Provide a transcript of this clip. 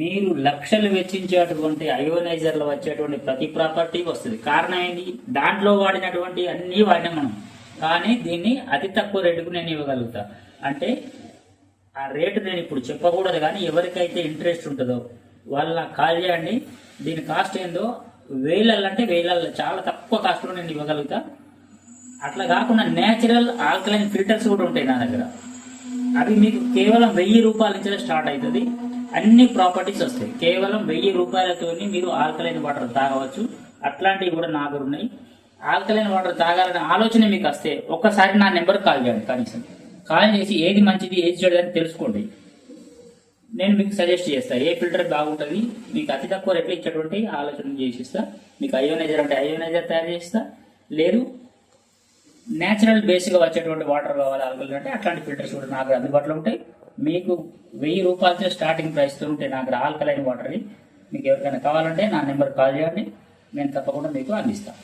మీరు లక్షలు వెచ్చించేటువంటి అయోనైజర్లో వచ్చేటువంటి ప్రతి ప్రాపర్టీ వస్తుంది. కారణం ఏంటి? దాంట్లో వాడినటువంటి అన్ని వాడినాం మనం. కానీ దీన్ని అతి తక్కువ రేటుకు నేను ఇవ్వగలుగుతా. అంటే ఆ రేటు నేను ఇప్పుడు చెప్పకూడదు కానీ ఎవరికైతే ఇంట్రెస్ట్ ఉంటుందో వాళ్ళ నాకు కాల్ చేయండి దీని కాస్ట్ ఏందో వేలల్లో అంటే వేలల్లో చాలా తక్కువ కాస్ట్లో నేను ఇవ్వగలుగుతా. అట్లా కాకుండా నేచురల్ ఆల్కలైన్ ఫిల్టర్స్ కూడా ఉంటాయి నా దగ్గర. అవి మీకు కేవలం వెయ్యి రూపాయల నుంచి స్టార్ట్ అవుతుంది. అన్ని ప్రాపర్టీస్ వస్తాయి. కేవలం వెయ్యి రూపాయలతో మీరు ఆల్కలైన్ వాటర్ తాగవచ్చు. అట్లాంటివి కూడా నా దగ్గర ఉన్నాయి. ఆల్కలైన్ వాటర్ తాగాలనే ఆలోచన మీకు వస్తే ఒక్కసారి నా నెంబర్ కాల్ చేయండి కనీసం. కాల్ చేసి ఏది మంచిది ఏది చెడు అని తెలుసుకోండి. నేను మీకు సజెస్ట్ చేస్తాను ఏ ఫిల్టర్ బాగుంటుంది మీకు అతి తక్కువ రేట్లు ఇచ్చేటువంటి ఆలోచన చేసిస్తా. మీకు అయోనైజర్ అంటే అయోనైజర్ తయారు చేస్తా. లేదు నేచురల్ బేస్గా వచ్చేటువంటి వాటర్ కావాలి ఆల్కలైన్ అంటే అట్లాంటి ఫిల్టర్స్ కూడా నాకు అందుబాటులో ఉంటాయి. మీకు వెయ్యి రూపాయలతో స్టార్టింగ్ ప్రైస్తో ఉంటే నాకు ఆల్కలైన్ వాటర్ని మీకు ఎవరికైనా కావాలంటే నా నెంబర్ కాల్ చేయండి. నేను తప్పకుండా మీకు అందిస్తాను.